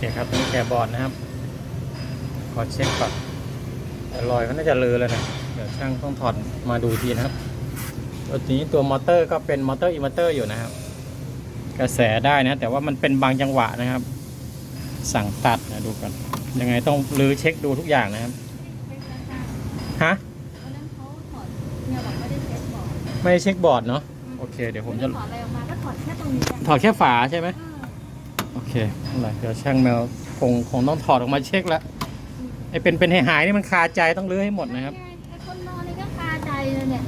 เคครับนี่แกะบอร์ดนะครับ ขอเช็คก่อนแต่รอยก็น่าจะเลอะแล้วนะเดี๋ยวช่างต้องถอดมาดูทีนะครับตัวนี้ตัวมอเตอร์ก็เป็นมอเตอร์อินเวอร์เตอร์อยู่นะครับ กระแสได้นะ แต่ว่ามันเป็นบางจังหวะนะครับ สั่งตัดนะดูกันยังไงต้องรื้อเช็คดูทุกอย่างนะครับฮะวันนั้นเขาถอดเนี่ยบอกไม่ได้เช็คบอกไม่ได้เช็คบอร์ดเนาะโอเค เดี๋ยวผมจะถอดอะไรออกมาก็ถอดแค่ตรงนี้อะถอดแค่ฝาใช่ไหมเออ โอเคอะไรเดี๋ยวช่างแมวคงคงต้องถอดออกมาเช็คแล้วอืมไอ้เป็นเป็นหายๆนี่มันคาใจต้องรื้อให้หมดนะครับ ไอ้คนนอนนี่ก็คาใจเลยเนี่ย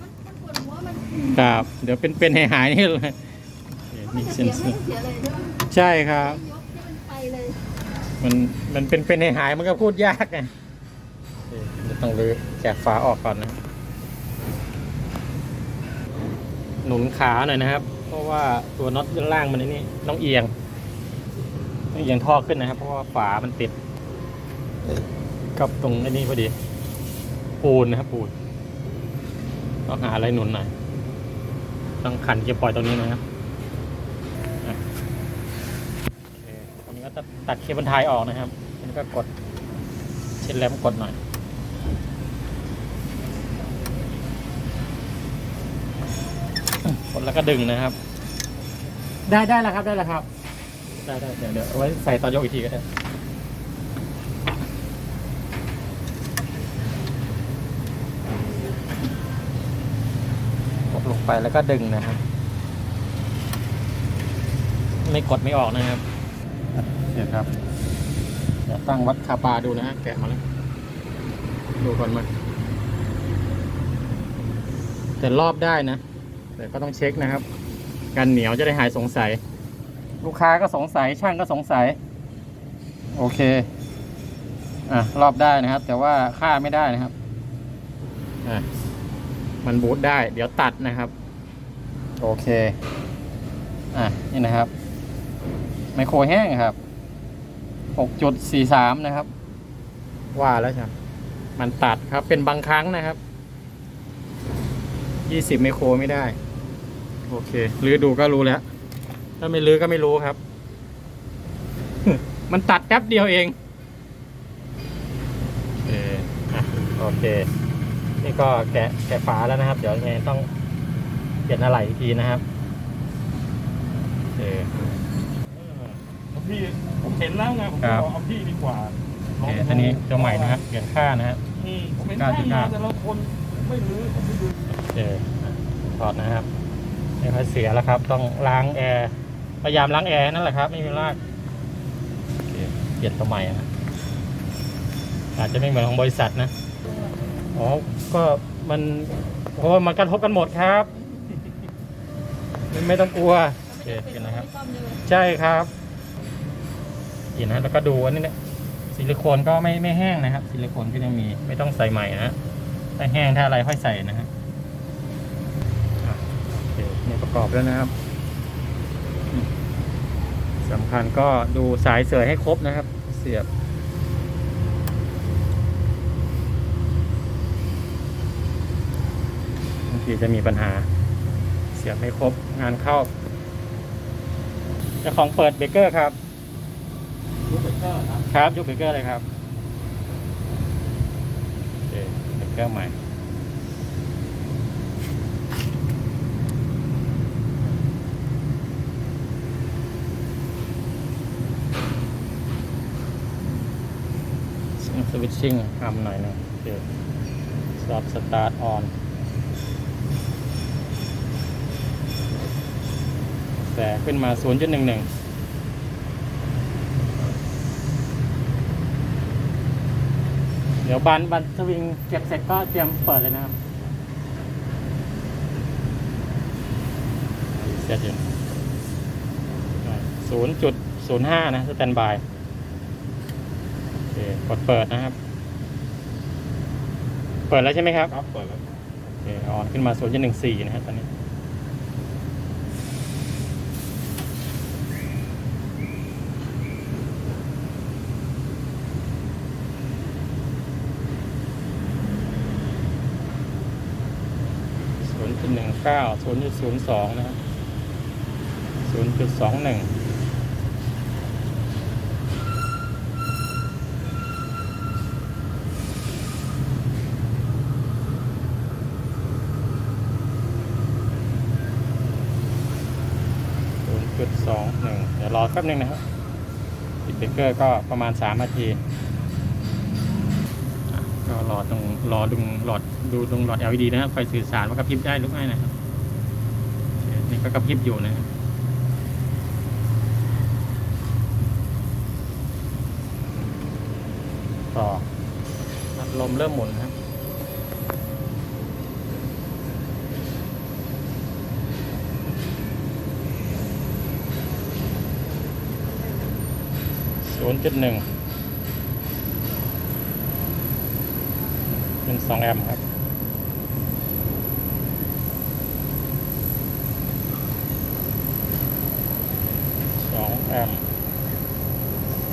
มันมันปวดหัวมันอืมครับ เดี๋ยวเป็นเป็นหายๆนี่เลยโอเคมัมีนจะเซ็นเสียเซอไม่ร์เสียเลยใช่ไหมใช่ครับ ยกที่มันไปเลย มันมันเป็นเป็นหายๆมันก็พูดยากไงโอเคเดี๋ยวต้องรื้อแกะฝาออกก่อนนะ หนุนขาหน่อยนะครับ เพราะว่าตัวน็อตด้านล่างมันนี่ต้องเอียงต้องเอียงท่อขึ้นนะครับ เพราะว่าฝามันติดกับตรงไอ้นี่พอดี ปูนนะครับ ปูนต้องหาอะไรหนุนหน่อยต้องขันเกียร์ปล่อยตรงนี้นะครับอะโอเคตรงนี้ก็ตัดตัดเคเบิลไทยออกนะครับแล้วก็กดเช็ดแรมกดหน่อย กดแล้วก็ดึงนะครับ ได้ได้แล้วครับได้แล้วครับ ได้ได้เดี๋ยวเดี๋ยวเอาไว้ใส่ตอนยกอีกทีก็ได้กดลงไปแล้วก็ดึงนะครับ ไม่กดไม่ออกนะครับเดี๋ยวครับ เดี๋ยวตั้งวัดคาปาดูนะฮะแกะมาแล้วดูก่อนมาแต่รอบได้นะ แต่ก็ต้องเช็คนะครับ กันเหนียวจะได้หายสงสัย ลูกค้าก็สงสัยช่างก็สงสัย โอเคอะรอบได้นะครับ แต่ว่าค่าไม่ได้นะครับอะมันบูทได้ เดี๋ยวตัดนะครับ โอเคอะนี่นะครับ ไมโครแห้งครับหกจุดสี่สามนะครับ ว่าแล้วใช่ไหมมันตัดครับเป็นบางครั้งนะครับยี่สิบไมโครไม่ได้ โอเคลื้อดูก็รู้แล้ว ถ้าไม่ลื้อก็ไม่รู้ครับ มันตัดแป๊บเดียวเองโอเคอะโอเค นี่ก็แกะแกะฝาแล้วนะครับ เดี๋ยวยังไงต้องเปลี่ยนอะไรอีกทีนะครับโอเคเอาพี่ผมเห็นแล้วไงผมครับบอกเอาพี่ดีกว่าโอเคอันนี้ตัวใหม่นะครับ เปลี่ยนค่านะครับอืมผมเห็นเก้าแค่จุดงาเก้าแต่ละคนไม่รู้ผมไม่รู้โอเคถอดนะครับ ไม่ค่อยเสียแล้วครับ ต้องล้างแอร์พยายามล้างแอร์นั่นแหละครับ ไม่มีรากเปลี่ยนตัวใหม่นะอาจจะไม่เหมือนของบริษัทนะอ๋อก็มันเพราะว่ามันกระทบกันหมดครับ ไม่ต้องกลัวโอเคเปลี่ยนนะครับ ใช่ครับเห็นนะแล้วก็ดูอันนี้เนี่ยซิลิโคนก็ไม่ไม่แห้งนะครับ ซิลิโคนก็ยังมีไม่ต้องใส่ใหม่นะถ้าแห้งถ้าอะไรค่อยใส่นะฮะอะโอเคนี่ ประกอบแล้วนะครับสำคัญก็ดูสายเสยให้ครบนะครับ เสียบ บางทีจะมีปัญหา เสียบไม่ครบงานเข้าเจ้าของเปิดเบเกอร์ครับรู้สึกก็ครับครับยกเบเกอร์เลยครับโอเคเบเกอร์ใหม่ สวิตชิ่งทำหน่อยหนึงโอเคสตาร์ทสตาร์ทออนแสขึ้นมา 0.11เดี๋ยวบันบันสวิงเก็บเสร็จก็เตรียมเปิดเลยนะครับ เสร็จอยู่ศูนย์จุดศูนย์ห้านะสแตนบาย กดเปิดนะครับ เปิดแล้วใช่ไหมครับ ครับ เปิดแล้ว โอเคออนขึ้นมาศูนย์จุดหนึ่งสี่นะครับตอนนี้ ศูนย์จุดหนึ่งเก้าศูนย์จุดศูนย์สองนะครับศูนย์จุดสองหนึ่ง จุดสองหนึ่งเดี๋ยวรอแป๊บนึงนะครับติดเบรกเกอร์ก็ประมาณสามนาทีก็รอตรงรอดูหลอดดูตรงหลอด LED นะครับไฟสื่อสารว่ากระพริบได้หรือไม่นะครับนี่ก็กระพริบอยู่นะครับต่อลมเริ่มหมุนครั นย์จุดหนึ่งเป็นสองแอมป์ครับสองแอมป์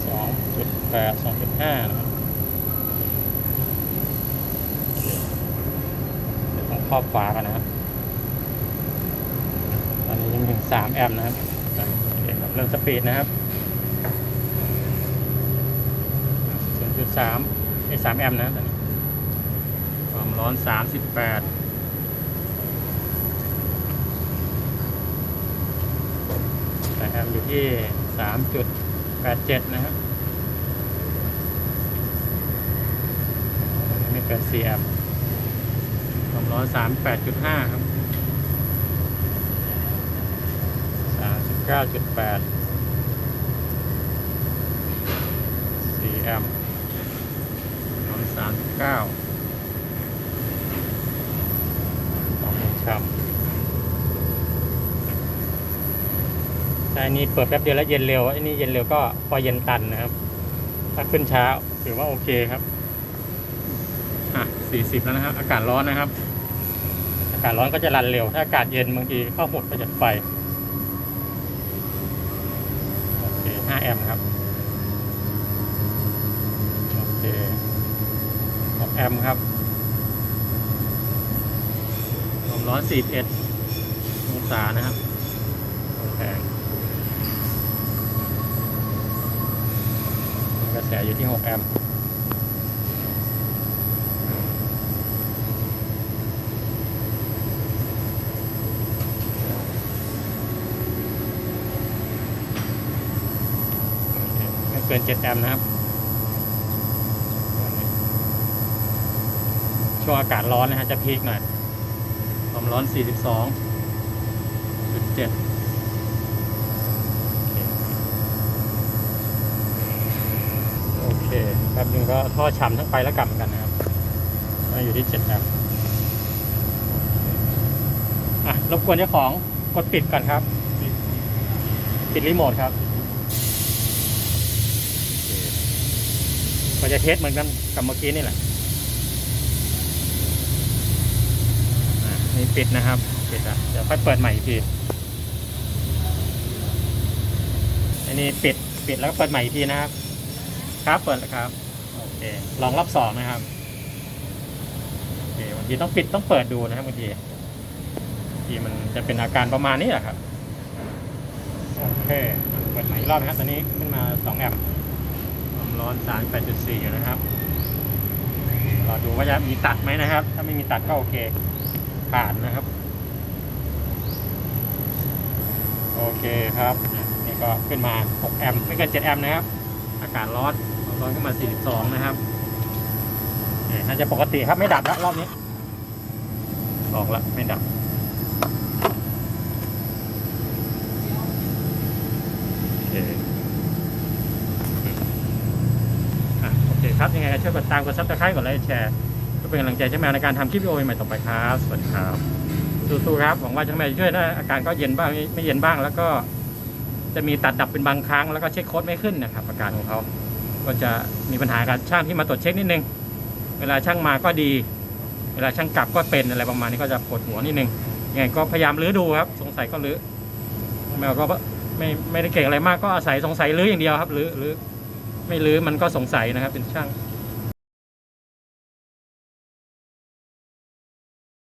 สองจุดแปดสองจุดห้านะครับต้องครอบฝากันนะครับตอนนี้ยังถึงสามแอมป์นะครับเริ่มสปีดนะครับ ศูนย์จุด สามไอ้สามแอมป์นะตอนนี้ความร้อนสามสิบแปดแต่แอมป์อยู่ที่สามจุดแปดเจ็ดนะครับไม่เกินสี่แอมป์ความร้อนสามแปดจุดห้าครับสามสิบเก้าจุดแปดสี่แอมป์ามสิบเก้าสองหนึ่งชัมแต่อันนี้เปิดแป๊บเดียวแล้วเย็นเร็ว อันนี้เย็นเร็วก็พอเย็นตันนะครับ ถ้าขึ้นเช้าถือว่าโอเคครับ อะสี่สิบแล้วนะครับ อากาศร้อนนะครับ อากาศร้อนก็จะรันเร็ว ถ้าอากาศเย็นบางทีเข้าหดประหยัดไฟ โอเคห้าแอมป์ครับ โอเคออก แอมป์ครับความร้อน 41 องศานะครับโอเคกระแสอยู่ที่ 6 แอมป์โอเคไม่เกิน 7 แอมป์นะครับ ช่วงอากาศร้อนนะฮะจะพีคหน่อยความร้อน 42.7โอเคแป๊บนึงก็ท่อฉ่ำทั้งไปและกลับเหมือนกันนะครับก็อยู่ที่7แอมป์อะรบกวนเจ้าของกดปิดก่อนครับ ปิดรีโมทครับโอเคก็จะเทสเหมือนกันกับเมื่อกี้นี่แหละ อะ นี่ปิดนะครับปิดอะเดี๋ยวค่อยเปิดใหม่อีกทีอันนี้ปิดปิดแล้วก็เปิดใหม่อีกทีนะครับ ครับเปิดแล้วครับโอเคลองรอบสองนะครับโอเคบางทีต้องปิดต้องเปิดดูนะครับบางทีบางทีมันจะเป็นอาการประมาณนี้แหละครับโอเคเปิดใหม่อีกรอบนะครับตอนนี้ขึ้นมาสองแอมป์ความร้อนสามแปดจุดสี่นะครับรอดูว่าจะมีตัดไหมนะครับ ถ้าไม่มีตัดก็โอเค ผ่านนะครับ โอเคครับ นี่ก็ขึ้นมา 6 แอมป์ไม่เกิน7แอมป์นะครับ อากาศร้อนร้อนขึ้นมา 42 นะครับน่าจะปกติครับไม่ดับแล้วรอบนี้ออกล้วไม่ดับโอเคอโอเคครับ ยังไงก็ช่วยกดตามกดซับสไครต์กดไลค์แชร์ เพื่อเป็นกำลังใจใช่ไหมในการทำคลิปวิดีโอใหม่ต่อไปครับ สวัสดีครับสู้ๆครับหวังว่าจะไม่ช่วยนะอาการก็เย็นบ้างไม่ไม่เย็นบ้าง แล้วก็จะมีตัดดับเป็นบางครั้ง แล้วก็เช็คโค้ดไม่ขึ้นนะครับ อาการของเขา ก็จะมีปัญหากับช่างที่มาตรวจเช็คนิดนึง เวลาช่างมาก็ดี เวลาช่างกลับก็เป็นอะไรประมาณนี้ก็จะปวดหัวนิดนึงยังไงก็พยายามรื้อดูครับ สงสัยก็รื้อแมวก็ไม่ไม่ได้เก่งอะไรมากก็อาศัยสงสัยรื้ออย่างเดียวครับรื้อรื้อไม่รื้อมันก็สงสัยนะครับ เป็นช่าง